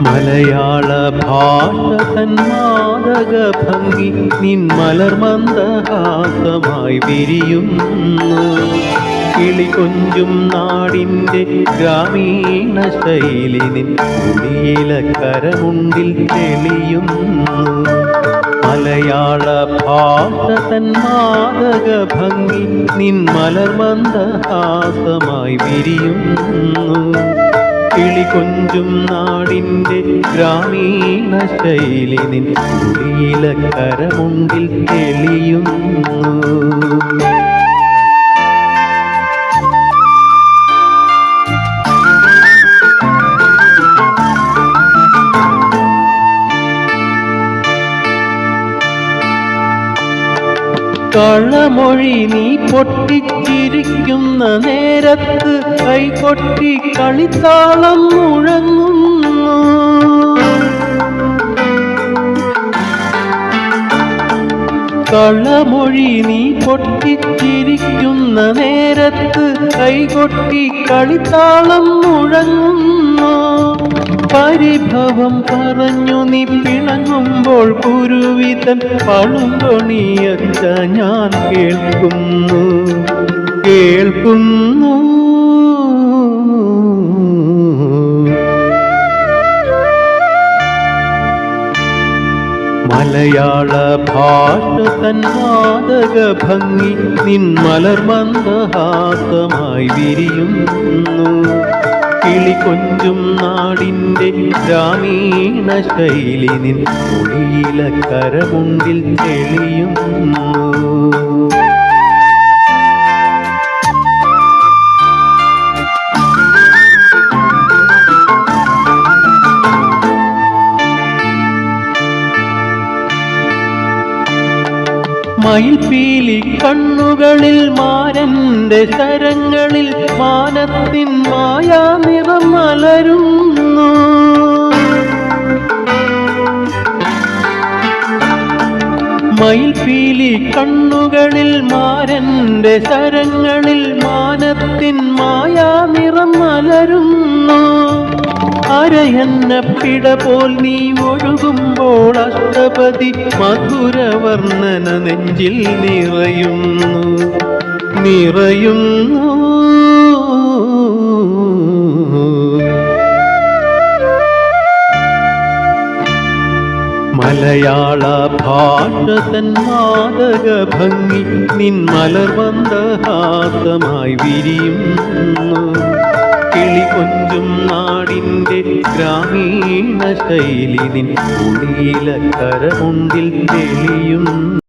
മലയാള ഭാഷ തന്മാതക ഭംഗി നിൻ മലർമന്ദഹാസമായി വിരിയുന്നു. കിളി കൊഞ്ചും നാടിന്റെ ഗ്രാമീണ ശൈലി നിൻ കുടിയില കരമുണ്ടിൽ തെളിയുന്നു. മലയാള ഭാഷ തന്മാതക ഭംഗി നിൻ മലർമന്ദഹാസമായി വിരിയുന്നു. കിളി കൊഞ്ചും നാടിന്റെ ഗ്രാമീണ ശൈലി നിൻ കുളിയിലക്കരമുണ്ടിൽ തെളിയുന്നു. കളമൊഴി നീ പൊട്ടിച്ചിരിക്കുന്ന നേരത്ത് കൈകൊട്ടി കളിത്താളം മുഴങ്ങുന്നു കളമൊഴി നീ പൊട്ടിച്ചിരിക്കുന്ന നേരത്ത് കൈകൊട്ടി കളിത്താളം മുഴങ്ങുന്നു. പരിഭവം പറഞ്ഞു നീ പിണങ്ങുമ്പോൾ കുരുവിതൻ പളുങ്കൊണിയച്ച ഞാൻ കേൾക്കുന്നു. കേൾക്കുന്നു. മലയാള ഭാഷ തന്മാതക ഭംഗി നിൻ മലർമന്ദഹാസമായി വിരിയുന്നു. കിളി കൊഞ്ചും നാടിന്റെ ഗ്രാമീണ ശൈലി നിൻ കുടിയിലക്കരമുണ്ടിൽ തെളിയുന്നു. മയിൽപീലി കണ്ണുകളിൽ മാരന്റെ ശരങ്ങളിൽ മാനത്തിൻ മായാ നിറം മലരുന്നു മയിൽപീലി കണ്ണുകളിൽ മാരന്റെ ശരങ്ങളിൽ മാനത്തിൻ മായാ നിറം മലരുന്നു അരയന്ന പിട പോൽ നീ ഒഴുകുമ്പോൾ അഷ്ടപതി മധുരവർണന നെഞ്ചിൽ നിറയുന്നു. നിറയുന്നു. മലയാള ഭാഷ തൻ മാതക ഭംഗി നിൻ മലർമന്ദഹാസമായി വിരിയുന്നു. കിളി കൊഞ്ചും നാടിന്റെ ഗ്രാമീണ ശൈലി. നിൻ കുടിയില കരമുണ്ടിൽ തെളിയും